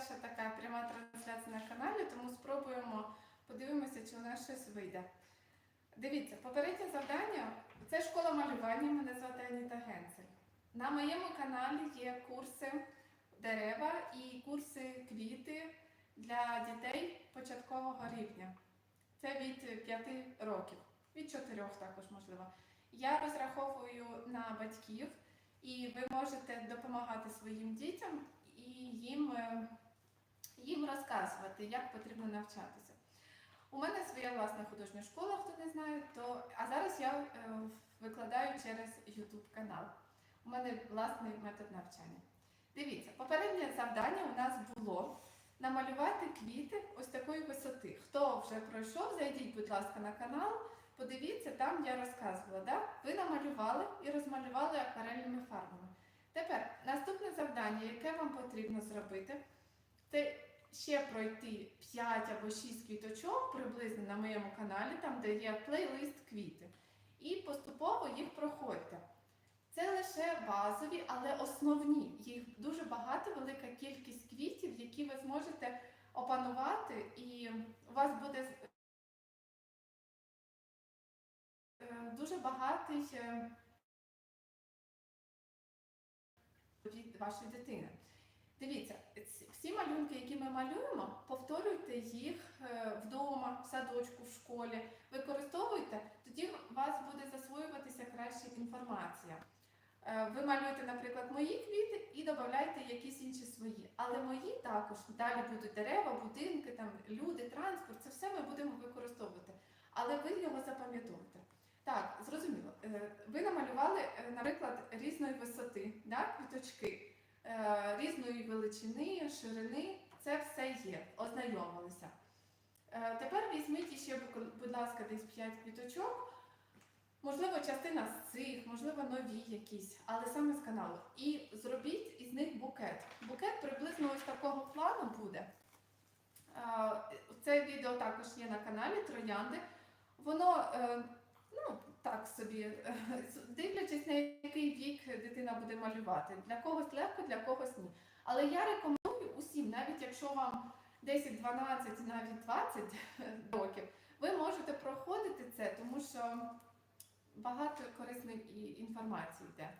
перша така пряма трансляція на каналі, тому спробуємо подивимося, чи у нас щось вийде. Дивіться, попереднє завдання це школа малювання. Мене звати Аніта Генцель. На моєму каналі є курси дерева і курси квіти для дітей початкового рівня. Це від 5 років, від 4 також можливо. Я розраховую на батьків, і ви можете допомагати своїм дітям і їм, е, їм розказувати, як потрібно навчатися. У мене своя власна художня школа, хто не знає, то а зараз я е, викладаю через YouTube канал. У мене власний метод навчання. Дивіться, попереднє завдання у нас було намалювати квіти ось такої висоти. Хто вже пройшов, зайдіть, будь ласка, на канал, подивіться, там я розказувала. Да? Ви намалювали і розмалювали акварельними фарбами. Тепер наступне завдання, яке вам потрібно зробити, це ще пройти 5 або 6 квіточок приблизно на моєму каналі, там де є плейлист квіти. І поступово їх проходьте. Це лише базові, але основні. Їх дуже багато, велика кількість квітів, які ви зможете опанувати, і у вас буде е, дуже багатий е, від вашої дитини. Дивіться, всі малюнки, які ми малюємо, повторюйте їх е, вдома, в садочку, в школі. Використовуйте, тоді у вас буде засвоюватися краще інформація. Е, Ви малюєте, наприклад, мої квіти і додаєте якісь інші свої. Але мої також далі будуть дерева, будинки, там люди, транспорт. Це все ми будемо використовувати. Але ви його запам'ятовуєте. Так, зрозуміло. Е, Ви намалювали, наприклад, різної висоти, да, квіточки, різної величини, ширини. Це все є, ознайомилися. Е, Тепер візьміть іще, будь- ласка, десь 5 квіточок. Можливо, частина з цих, можливо, нові якісь, але саме з каналу. І зробіть із них букет. Букет приблизно ось такого плану буде. Е, Це відео також є на каналі Троянди. Воно, е, так собі, дивлячись на який вік дитина буде малювати. Для когось легко, для когось ні. Але я рекомендую усім, навіть якщо вам 10, 12, навіть 20 років, ви можете проходити це, тому що багато корисної інформації йде.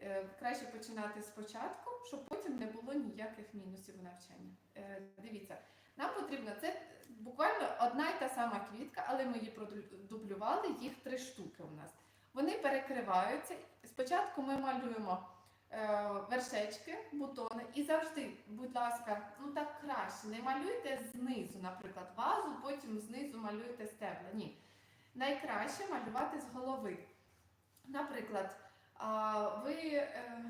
Е, Краще починати спочатку, щоб потім не було ніяких мінусів у навчанні. Е, Дивіться, нам потрібно це буквально одна й та сама квітка, але ми її продублювали, їх три штуки у нас. Вони перекриваються. Спочатку ми малюємо е, вершечки, бутони, і завжди, будь ласка, ну так краще, не малюйте знизу, наприклад, вазу, потім знизу малюєте стебла. Ні. Найкраще малювати з голови. Наприклад, ви, е,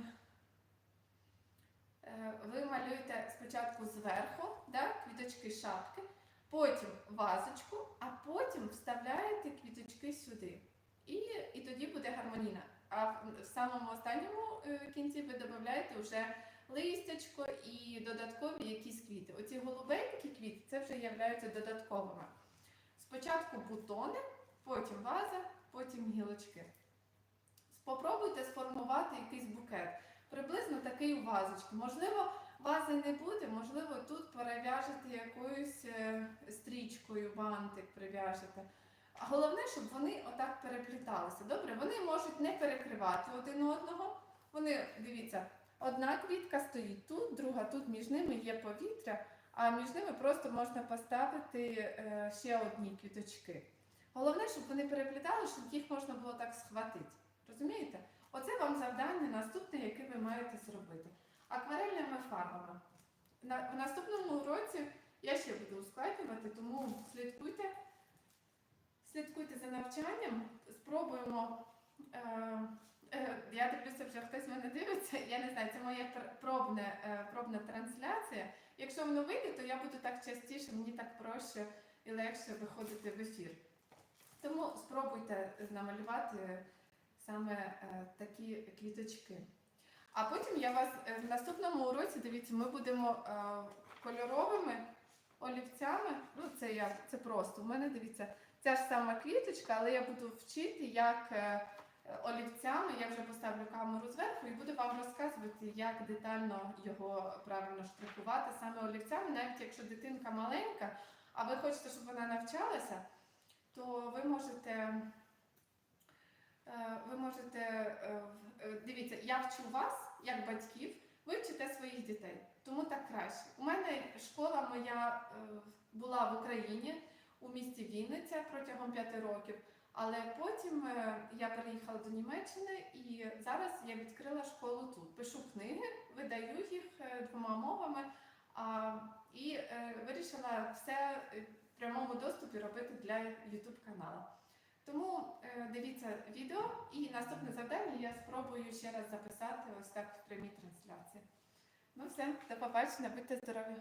е, ви малюєте спочатку зверху да, квіточки шапки, потім вазочку, а потім вставляєте квіточки сюди. І, і тоді буде гармонійна. А в самому останньому е, кінці ви додаєте вже листячко і додаткові якісь квіти. Оці голубенькі квіти це вже являються додатковими. Спочатку бутони, потім ваза, потім гілочки. Спробуйте сформувати якийсь букет. Приблизно такий у вазочки. Можливо, вази не буде, можливо, тут перев'яжете якоюсь е, стрічкою, бантик прив'яжете. Головне, щоб вони отак перепліталися. Добре, вони можуть не перекривати один одного. Вони, дивіться, одна квітка стоїть тут, друга тут, між ними є повітря, а між ними просто можна поставити е, ще одні квіточки. Головне, щоб вони переплітали, щоб їх можна було так схватити. Розумієте? Оце вам завдання наступне, яке ви маєте зробити. Акварельними фарбами. На, в наступному уроці я ще буду ускладнювати, тому слідкуйте. Слідкуйте за навчанням, спробуємо. Е, е, я дивлюся, вже хтось мене дивиться. Я не знаю, це моя пр- пробне, е, пробна трансляція. Якщо воно вийде, то я буду так частіше, мені так проще і легше виходити в ефір. Тому спробуйте намалювати саме е, такі квіточки. А потім я вас е, в наступному уроці, дивіться, ми будемо е, кольоровими олівцями. Ну, це я це просто. У мене дивіться, ця ж сама квіточка, але я буду вчити, як е, олівцями. Я вже поставлю камеру зверху і буду вам розказувати, як детально його правильно штрихувати саме олівцями, навіть якщо дитинка маленька, а ви хочете, щоб вона навчалася, то ви можете. Ви можете е, е, дивіться, я вчу вас як батьків, ви вчите своїх дітей, тому так краще. У мене школа моя е, була в Україні у місті Вінниця протягом п'яти років. Але потім я переїхала до Німеччини і зараз я відкрила школу тут. Пишу книги, видаю їх двома мовами і вирішила все в прямому доступі робити для YouTube каналу. Тому е, дивіться відео і наступне завдання я спробую ще раз записати ось так в прямій трансляції. Ну все, до побачення, будьте здорові!